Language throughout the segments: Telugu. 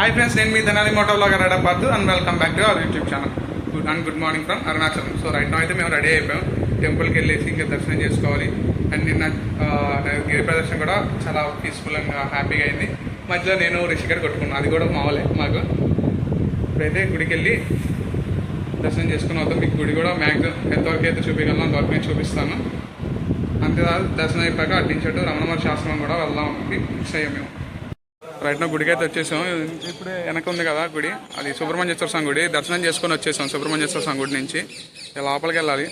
హాయ్ ఫ్రెండ్స్ నేను మీ తెనాలి మోటోలో blogger అడపాదు and welcome back to our YouTube channel good and good morning from Arunachalam so right అయితే మేము రెడీ అయిపోయాం. టెంపుల్కి వెళ్ళేసి ఇంకా దర్శనం చేసుకోవాలి. అండ్ నిన్న గిరి ప్రదర్శన కూడా చాలా పీస్ఫుల్గా హ్యాపీగా అయింది. మధ్యలో నేను రిషికర్ కొట్టుకున్నాను అది కూడా మావలే మాకు. ఇప్పుడైతే గుడికి వెళ్ళి దర్శనం చేసుకుని అవుతాం మీకు గుడి కూడా మ్యాక్సిమం ఎంతవరకు అయితే చూపించగలను అంతవరకు నేను చూపిస్తాను. అంతేకాదు దర్శనం అయిపోయాక అడ్డించట్టు రమణ శాస్త్రం కూడా వెళ్దాం. ఫిక్స్ అయ్యాం మేము రైట్ నా గుడికి అయితే వచ్చేసాం. ఇప్పుడే వెనక ఉంది కదా గుడి. అది సుబ్రహ్మణ్యేశ్వర స్వామి గుడి. దర్శనం చేసుకొని వచ్చేసాం సుబ్రహ్మణ్యేశ్వర స్వామి గుడి నుంచి. లోపలికి వెళ్ళాలి.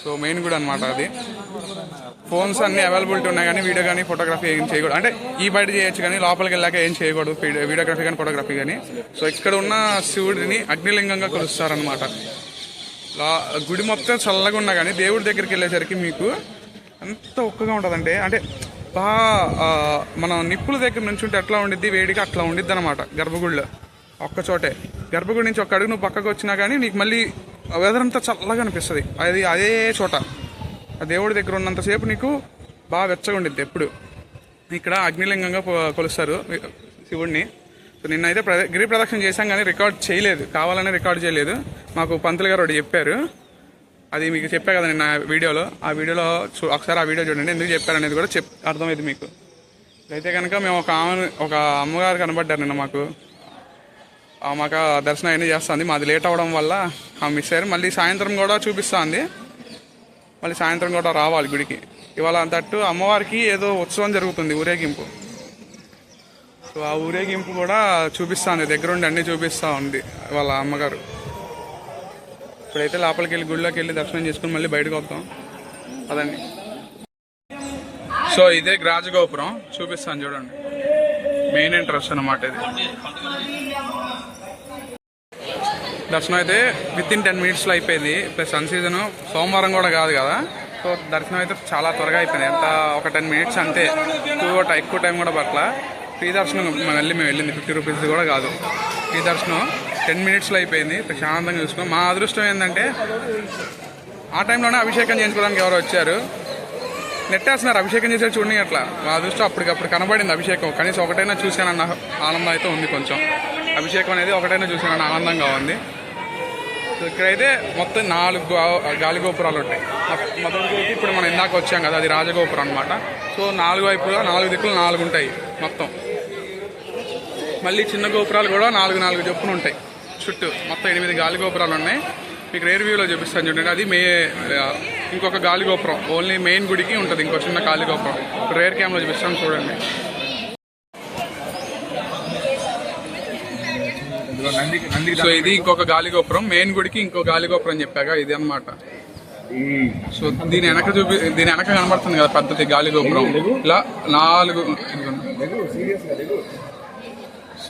సో మెయిన్ గుడి అనమాట అది. ఫోన్స్ అన్నీ అవైలబిలిటీ ఉన్నాయి కానీ వీడియో కానీ ఫోటోగ్రఫీ ఏం చేయకూడదు. అంటే ఈ బయట చేయొచ్చు కానీ లోపలికి వెళ్ళాక ఏం చేయకూడదు. వీడియోగ్రఫీ కానీ ఫోటోగ్రఫీ కానీ. సో ఇక్కడ ఉన్న శివుడిని అగ్నిలింగంగా కొలుస్తారనమాట గుడి మొత్తం చల్లగా ఉన్నా కానీ దేవుడి దగ్గరికి వెళ్ళేసరికి మీకు ఎంత ఒక్కగా ఉంటుందంటే అంటే బాగా మనం నిప్పుల దగ్గర నుంచి ఉంటే ఎట్లా ఉండిద్ది వేడిగా అట్లా ఉండిద్ది అనమాట గర్భగుడిలో ఒక్క చోటే. గర్భగుడి నుంచి ఒక అడుగు నువ్వు పక్కకు వచ్చినా కానీ నీకు మళ్ళీ వెదర్ అంతా చల్లగా అనిపిస్తుంది. అది అదే చోట. ఆ దేవుడి దగ్గర ఉన్నంతసేపు నీకు బాగా వెచ్చగా ఉండిద్ది ఎప్పుడు. ఇక్కడ అగ్నిలింగంగా కొలుస్తారు శివుడిని సో నిన్నైతే ప్రద గిరి ప్రదక్షిణ చేశాం కానీ రికార్డ్ చేయలేదు. కావాలని రికార్డ్ చేయలేదు. మాకు పంతులు గారు ఒకటి చెప్పారు. అది మీకు చెప్పా కదా నిన్న వీడియోలో. ఆ వీడియోలో చూ ఒకసారి ఆ వీడియో చూడండి. ఎందుకు చెప్పారనేది కూడా చెప్ అర్థమైంది మీకు. అయితే కనుక మేము ఒక ఆమె ఒక అమ్మగారు కనబడ్డారు నిన్న మాకు. ఆ మాకు ఆ దర్శనం అయినా చేస్తుంది. మాది లేట్ అవ్వడం వల్ల ఆ మిస్ అయ్యారు. మళ్ళీ సాయంత్రం కూడా చూపిస్తుంది. మళ్ళీ సాయంత్రం కూడా రావాలి గుడికి. ఇవాళ తట్టు అమ్మవారికి ఏదో ఉత్సవం జరుగుతుంది ఊరేగింపు. సో ఆ ఊరేగింపు కూడా చూపిస్తుంది. దగ్గరుండి అన్నీ చూపిస్తూ ఉంది వాళ్ళ అమ్మగారు. ఇప్పుడైతే లోపలికి వెళ్ళి గుడిలోకి వెళ్ళి దర్శనం చేసుకుని మళ్ళీ బయటకు వస్తాం అదండి సో ఇదే రాజగోపురం చూపిస్తాను చూడండి. మెయిన్ ఇంట్రెస్ట్ అన్నమాట ఇది. దర్శనం అయితే విత్ ఇన్ టెన్ మినిట్స్లో అయిపోయింది. ప్లస్ సన్ సీజన్ సోమవారం కూడా కాదు కదా. సో దర్శనం అయితే చాలా త్వరగా అయిపోయింది. ఎంత ఒక టెన్ మినిట్స్ అంతే. టూ ఎక్కువ టైం కూడా పట్ల ఫ్రీ దర్శనం మళ్ళీ మేము వెళ్ళింది. ఫిఫ్టీ రూపీస్ కూడా కాదు. ఫ్రీ దర్శనం టెన్ మినిట్స్లో అయిపోయింది. ప్రశాంతంగా చూసుకున్నాం. మా అదృష్టం ఏంటంటే ఆ టైంలోనే అభిషేకం చేయించుకోవడానికి ఎవరు వచ్చారు. నెట్టేస్తున్నారు. అభిషేకం చేసే చూడండి అట్లా. మా అదృష్టం అప్పటికప్పుడు కనబడింది అభిషేకం. కనీసం ఒకటైనా చూశానన్న ఆనందం అయితే ఉంది కొంచెం. అభిషేకం అనేది ఒకటైనా చూశానన్న ఆనందంగా ఉంది. సో ఇక్కడైతే మొత్తం నాలుగు గాలి గోపురాలు ఉంటాయి. మొత్తం చూసి ఇప్పుడు మనం ఇందాక వచ్చాం కదా అది రాజగోపురం అనమాట సో నాలుగు వైపులా నాలుగు దిక్కులు నాలుగు ఉంటాయి మొత్తం. మళ్ళీ చిన్న గోపురాలు కూడా నాలుగు నాలుగు చొప్పున ఉంటాయి. చుట్టూ మొత్తం ఎనిమిది గాలి గోపురాలు ఉన్నాయి. మీకు రేర్ వ్యూలో చూపిస్తాను చూడండి. అది మే ఇంకొక గాలి గోపురం. ఓన్లీ మెయిన్ గుడికి ఉంటుంది ఇంకో చిన్న గాలి గోపురం. రేర్ క్యామ్లో చూపిస్తాను చూడండి. సో ఇది ఇంకొక గాలి గోపురం. మెయిన్ గుడికి ఇంకో గాలి గోపురం చెప్పాగా ఇది అన్నమాట. సో దీని వెనక చూపి దీని వెనక కనబడుతుంది కదా పద్ధతి గాలి గోపురం. ఇలా నాలుగు.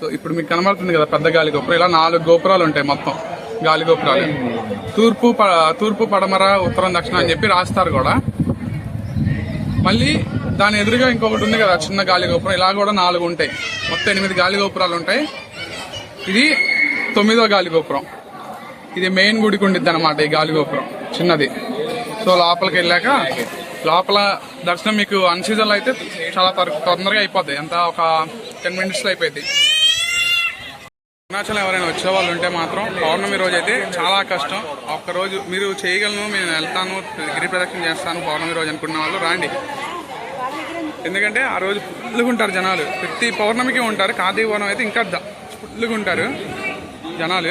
సో ఇప్పుడు మీకు కనబడుతుంది కదా పెద్ద గాలి గోపురం. ఇలా నాలుగు గోపురాలు ఉంటాయి మొత్తం గాలి గోపురాలు. తూర్పు తూర్పు పడమర ఉత్తరం దక్షిణ అని చెప్పి రాస్తారు కూడా. మళ్ళీ దాని ఎదురుగా ఇంకొకటి ఉంది కదా చిన్న గాలి గోపురం. ఇలా కూడా నాలుగు ఉంటాయి. మొత్తం ఎనిమిది గాలి గోపురాలు ఉంటాయి. ఇది తొమ్మిదో గాలి గోపురం. ఇది మెయిన్ గుడికి ఉండిద్ది అనమాట ఈ గాలి గోపురం. చిన్నది. సో లోపలికి వెళ్ళాక లోపల దర్శనం మీకు అన్ సీజన్లో అయితే చాలా త్వర- తొందరగా అయిపోద్ది. ఎంత ఒక టెన్ మినిట్స్లో అయిపోయింది అరుణాచలం ఎవరైనా వచ్చే వాళ్ళు ఉంటే మాత్రం పౌర్ణమి రోజు అయితే చాలా కష్టం. ఒక్కరోజు మీరు చేయగలను నేను వెళ్తాను గిరి ప్రదక్షిణ చేస్తాను పౌర్ణమి రోజు అనుకున్న వాళ్ళు రాండి. ఎందుకంటే ఆ రోజు ఫుల్గా ఉంటారు జనాలు. ప్రతి పౌర్ణమికి ఉంటారు కార్తీక పౌర్ణమి అయితే ఇంకా ద- ఉంటారు జనాలు.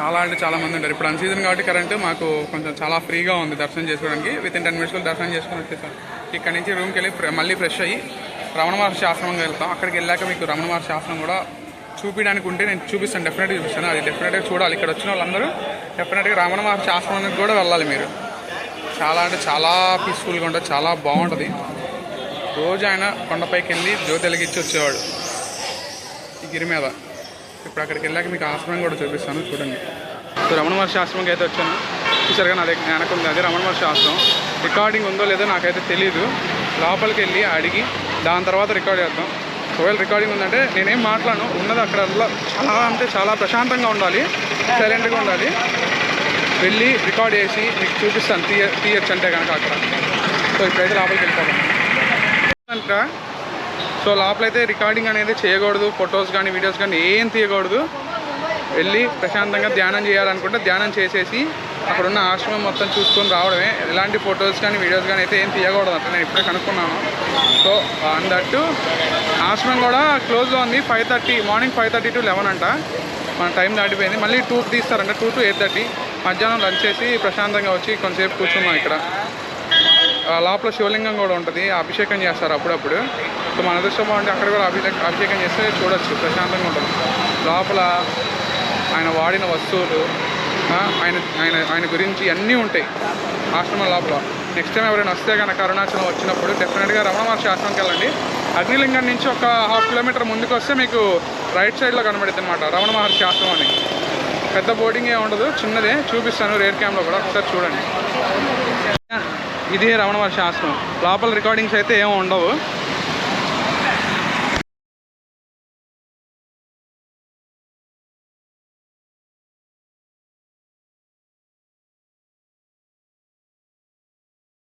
చాలా అంటే చాలా మంది ఉంటారు. ఇప్పుడు అన్సీజన్ కాబట్టి కరెంట్ మాకు కొంచెం చాలా ఫ్రీగా ఉంది దర్శనం చేసుకోవడానికి. విత్ ఇన్ టెన్ మినిట్స్లో దర్శనం చేసుకుని వచ్చేసాం ఇక్కడ నుంచి రూమ్కి వెళ్ళి ఫ్రె- మళ్ళీ ఫ్రెష్ అయ్యి రమణ మహర్షి ఆశ్రమంకి వెళ్తాం. అక్కడికి వెళ్ళాక మీకు రమణ మహర్షి ఆశ్రమం కూడా చూపించడానికి ఉంటే నేను చూపిస్తాను. డెఫినెట్గా చూపిస్తాను. అది డెఫినెట్గా చూడాలి. ఇక్కడ వచ్చిన వాళ్ళందరూ డెఫినెట్గా రమణ మహర్షి ఆశ్రమానికి కూడా వెళ్ళాలి మీరు. చాలా అంటే చాలా పీస్ఫుల్గా ఉంటుంది. చాలా బాగుంటుంది. రోజు ఆయన కొండపైకి వెళ్ళి జ్యోతి వెలిగించి వచ్చేవాడు. ఈ గిరి మీద. ఇప్పుడు అక్కడికి వెళ్ళాక మీకు ఆశ్రమం కూడా చూపిస్తాను. చూడండి. సో రమణ మహర్షి ఆశ్రమంకి అయితే వచ్చాను. చూసారుగా నా దగ్గర వెనక ఉంది. అదే రమణ మహర్షి ఆశ్రమం. రికార్డింగ్ ఉందో లేదో నాకైతే తెలియదు లోపలికి వెళ్ళి అడిగి దాని తర్వాత రికార్డ్ చేద్దాం. ఒకవేళ రికార్డింగ్ ఉందంటే నేనేం మాట్లాడను. ఉన్నది అక్కడ చాలా అంటే చాలా ప్రశాంతంగా ఉండాలి. సైలెంట్గా ఉండాలి. వెళ్ళి రికార్డ్ చేసి మీకు చూపిస్తాను. తీయ తీయచ్చు అంటే కనుక అక్కడ. సో ఇప్పుడైతే లోపలికి వెళ్ళిపోతాను కనుక సో సో లోపలైతే రికార్డింగ్ అనేది చేయకూడదు. ఫొటోస్ కానీ వీడియోస్ కానీ ఏం తీయకూడదు. వెళ్ళి ప్రశాంతంగా ధ్యానం చేయాలనుకుంటే ధ్యానం చేసేసి అక్కడున్న ఆశ్రమం మొత్తం చూసుకొని రావడమే. ఎలాంటి ఫొటోస్ కానీ వీడియోస్ కానీ అయితే ఏం తీయకూడదు అంటే నేను ఇప్పుడే కనుక్కున్నాను. సో అందట్టు ఆశ్రమం కూడా క్లోజ్లో ఉంది. Five thirty morning five thirty to eleven అంట. మన టైం దాటిపోయింది. మళ్ళీ టూకి తీస్తారంట. Two to eight thirty. మధ్యాహ్నం లంచ్ చేసి ప్రశాంతంగా వచ్చి కొంతసేపు కూర్చున్నాం ఇక్కడ. లోపల శివలింగం కూడా ఉంటుంది. అభిషేకం చేస్తారు అప్పుడప్పుడు. సో మన అదృష్టం బాగుంటే అక్కడ కూడా అభిషేకం అభిషేకం చేస్తే చూడొచ్చు. ప్రశాంతంగా ఉంటుంది. లోపల ఆయన వాడిన వస్తువులు ఆయన ఆయన ఆయన గురించి అన్నీ ఉంటాయి. ఆశ్రమం లోపల. నెక్స్ట్ టైం ఎవరైనా వస్తే కనుక అరుణాచలం వచ్చినప్పుడు డెఫినెట్గా రమణ మహర్షి ఆశ్రమంకి వెళ్ళండి. అగ్నిలింగం నుంచి ఒక హాఫ్ కిలోమీటర్ ముందుకు వస్తే మీకు రైట్ సైడ్లో కనబడుతుంది అనమాట రమణ మహర్షి ఆశ్రమం అని. పెద్ద బోర్డింగ్ ఏ ఉండదు చిన్నదే. చూపిస్తాను రేర్ క్యామ్లో కూడా. ఒకసారి చూడండి. ఇదే రమణ మహర్షి ఆశ్రమం. లోపల రికార్డింగ్స్ అయితే ఏమి ఉండవు.